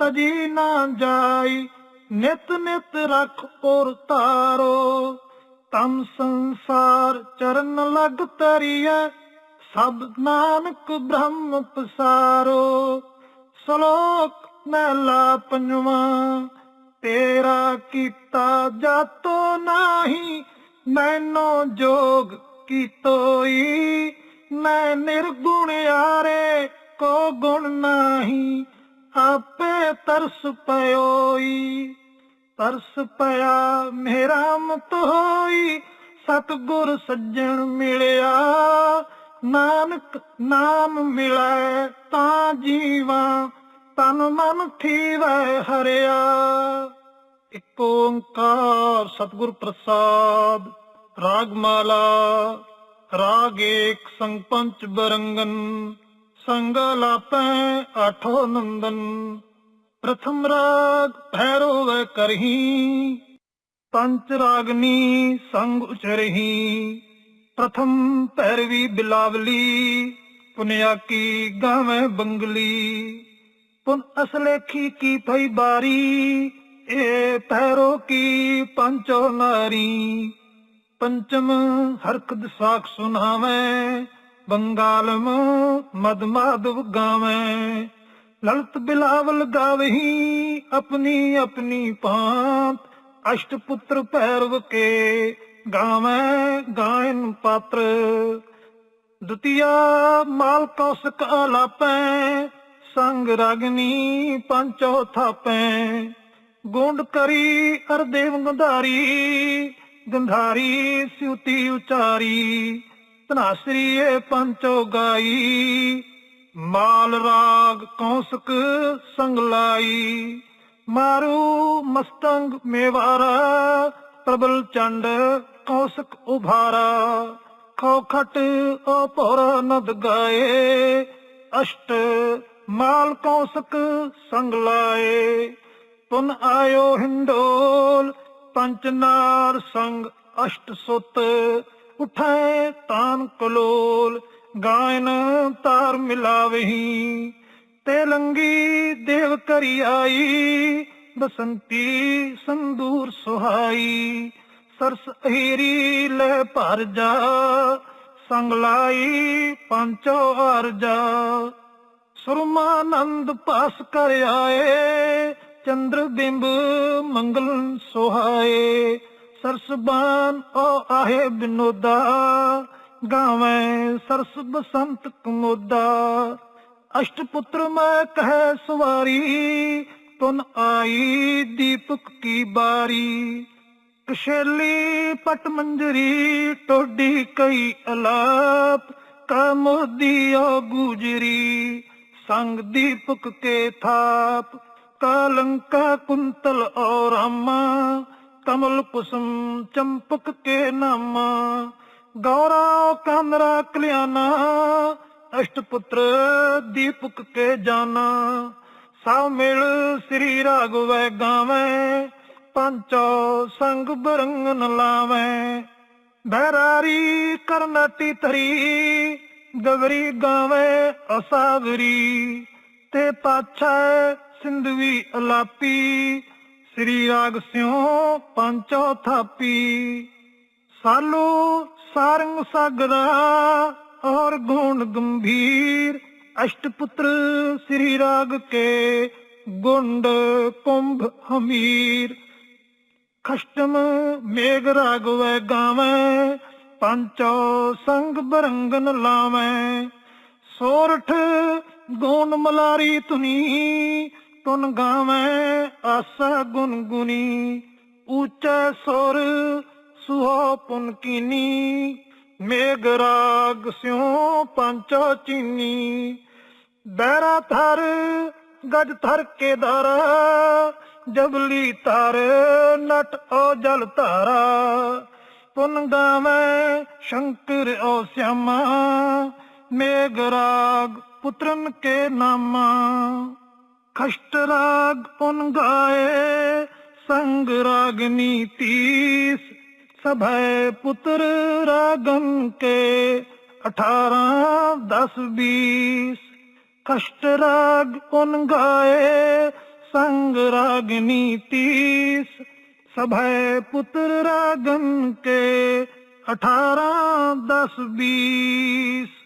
ਤਜੀ ਨਾ ਜਾਈ, ਨਿਤ ਨਿਤ ਰਖ ਪੁਰ ਤਾਰੋ ਤਮ ਸੰਸਾਰ ਚਰਨ ਲਗ ਤਰੀਐ ਸਭ ਨਾਨਕ ਬ੍ਰਹਮ ਪਸਾਰੋ। ਸ਼ਲੋਕ ਮਹਿਲਾ ਪੰਜਵਾਂ, ਤੇਰਾ ਕੀਤਾ ਜਾਤੋ ਨਾਹੀ, ਮੈਨੋ ਜੋਗ ਕੀਤੋਈ। ਮੈਂ ਨਿਰਗੁਣ ਯਾਰੇ ਕੋ ਗੁਣ ਨਾਹੀ ਆਪੇ ਤਰਸ ਪਇਓਈ, ਤਰਸ ਪਿਆ ਮੇਰਾ ਮਤ ਹੋਈ, ਸਤਗੁਰ ਸੱਜਣ ਮਿਲਿਆ, ਨਾਨਕ ਨਾਮ ਮਿਲੈ ਤਾਂ ਜੀਵਾ, ਤਨ ਮਨ ਥੀਵੈ ਹਰਿਆ। ਇੱਕ ਓੰਕਾਰ ਸਤਿਗੁਰ ਪ੍ਰਸਾਦ, ਰਾਗਮਾਲਾ, ਰਾਗ ਏਕ ਸੰਗ ਪੰਚ ਬਰੰਗਨ ਸੰਗ ਲਾਪੈ ਆਠੋ ਨੰਦਨ, ਪ੍ਰਥਮ ਰਾਗ ਭੈਰੋ ਵੈ ਕਰਹੀ, ਪੰਚ ਰਾਗਨੀ ਸੰਗ ਉਚਰਹੀ, ਪ੍ਰਥਮ ਭੈਰਵੀ ਬਿਲਾਵਲੀ ਪੁਨਿਆ ਕੀ ਗਾਵੇਂ ਬੰਗਲੀ, ਪੁਨ ਅਸਲੇਖੀ ਕੀ ਭਈ ਬਾਰੀ, ਏ ਪੈਰੋ ਕੀ ਪੰਚੋ ਨਾਰੀ, ਪੰਚਮ ਹਰਕਦ ਸਾਖ ਸੁਨਾਵੇਂ ਬੰਗਾਲਮ ਮਦ ਮਾਧਵ ਗਾਵੇਂ ਲਲਤ ਬਿਲਾਵਲ ਗਾਵਹੀ ਆਪਣੀ ਆਪਣੀ ਪਾਂਤ ਅਸ਼ਟ ਪੁੱਤਰ ਭੈਰਵ ਕੇ ਗਾਵੇਂ ਗਾਇਨ ਪਾਤਰ। ਦੁਤੀਆ ਮਾਲ ਕੌਸਕ ਆਲਾਪੈ, ਸੰਗ ਰਗਨੀ ਪੰਚੋ ਥਾਪੈ। ਗੁੰਡ ਕਰੀ ਅਰਦੇਵ ਗੰਧਾਰੀ ਗੰਧਾਰੀ ਸਿਉਤੀ ਉਚਾਰੀ। ਧਨਾਸਰੀ ਪੰਚੋ ਗਾਈ ਮਾਲ ਰਾਗ ਕੌਸਕ ਸੰਗ ਮਾਰੂ ਮਸਤੰਗ ਮੇਵਾਰਾ, ਪ੍ਰਬਲ ਚੰਡ ਕੌਸਕ ਉਭਾਰਾ। ਖੋਖਟ ਖਟ ਨਦ ਗਾਏ, ਅਸ਼ਟ ਮਾਲ ਕੌਸਕ ਸੰਗ ਲਾਏ। ਪੁਨ ਆਇਓ ਹਿੰਡੋਲ ਪੰਚਨਾਰ ਸੰਗ ਅਸ਼ਟ ਸੁਤ ਉਠੈ ਤਾਨ ਕਲੋਲ, ਗਾਇਨ ਤਾਰ ਮਿਲਾਵਹੀ। ਤੇ ਲੰਗੀ ਦੇਵ ਕਰੀ ਆਈ, ਬਸੰਤੀ ਸੰਦੂਰ ਸੁਹਾਈ। ਸਰਸ ਹੀਰੀ ਲੈ ਭਰ ਜਾ, ਸੰਗ ਲਾਈ ਪੰਚੋ ਜਾ। ਸੁਰਮਾਨੰਦ ਪਾਸ ਕਰ ਆਏ, ਚੰਦਰ ਬਿੰਬ ਮੰਗਲ ਸੁਹਾਏ। ਸਰਸਬਾਨ, ਓ ਆਹੇ ਬਿਨੋਦਾ, ਗਾਵੇਂ ਸਰਸ ਬਸੰਤ ਕਮੋਦਾ। ਅਸ਼ਟ ਪੁੱਤਰ ਮੈਂ ਕਹੈ ਸਵਾਰੀ, ਤੁਨ ਆਈ ਦੀਪਕ ਕੀ ਬਾਰੀ। ਕਸ਼ੇਲੀ ਪਟ ਮੰਜਰੀ, ਟੋਡੀ ਕਈ ਅਲਾਪ ਕਮੋਦੀ ਓ ਗੁਜਰੀ। ਸੰਗ ਦੀਪਕ ਕੇ ਥਾਪ ਕਾਲੰਕਾ ਕੁੰਤਲ ਔ ਰਾਮਾ ਕਮਲ ਕੁਸਮ ਚੰਪਕ ਕੇ ਨਾਮਾ, ਗੌਰਾ ਕਾਨਰਾ ਕਲਿਆਣਾ ਅਸ਼ਟ ਪੁੱਤਰ ਦੀਪਕ ਕੇ ਜਾਨਾ ਸਭ ਮਿਲ ਸ੍ਰੀ ਰਾਗਵੈ ਗਾਵੇਂ, ਪੰਚੋ ਸੰਗ ਬਰੰਗਨ ਲਾਵੇਂ। ਬਹਿਰਾਰੀ ਕਰਨਾਟੀ ਤਰੀ ਗਵਰੀ ਗਾਵੇਂ ਅਸਾਵਰੀ, ਤੇ ਪਾਛੈ ਸਿੰਧਵੀ ਅਲਾਪੀ ਸ੍ਰੀ ਰਾਗ ਸਿਉ ਪੰਚੋ ਥਾਪੀ ਸਾਲੂ ਸਾਰੰਗ ਸਾਗਰਾ ਔਰ ਗੁਣ ਗੰਭੀਰ। ਅਸ਼ਟ ਪੁੱਤਰ ਸ੍ਰੀ ਰਾਗ ਕੇ ਗੁੰਡ ਕੁੰਭ ਹਮੀਰ। ਖਸ਼ਟਮ ਮੇਘ ਰਾਗ ਵੈ ਗਾਵੇਂ, ਪੰਚੋ ਸੰਗ ਬਰੰਗਨ ਲਾਵੇਂ। ਸੋਰਠ ਗੁਣ ਮਲਾਰੀ ਤੁਨੀ ਤੁਨ ਗਾਵੇਂ ਆਸਾ ਗੁਨਗੁਨੀ ਗੁਨੀ ਉੱਚੈ ਸੁਰ ਸੁਹਾ ਪੁਨ ਕੀਨੀ, ਮੇਘ ਰਾਗ ਸਿਉ ਪੰਚੋ ਚੀਨੀ। ਬੈਰਾ ਥਰ ਗਜ ਥਰ ਕੇ ਦਰ ਜਬਲੀ ਤਾਰੇ ਨਟ ਓ ਜਲ ਧਾਰਾ। ਪੁਨ ਗਾਵੇਂ ਸ਼ੰਕਰ ਓ ਸਿਆਮਾ, ਮੇਘ ਰਾਗ ਪੁੱਤਰਨ ਕੇ ਨਾਮਾ। ਖਸ਼ਟ ਰਾਗ ਪੁਨ ਗਾਏ ਸੰਗ ਰਾਗਨੀ ਤੀਸ ਸਭੈ ਪੁੱਤਰ ਰਾਗਨ ਕੇ 18 10 20 ਕਸ਼ਟ ਰਾਗ ਪੁਨ ਗਾਏ ਸੰਗ ਰਾਗਨੀ ਤੀਸ ਸਭੈ ਪੁੱਤਰ ਰਾਗਨ ਕੇ 18 10 20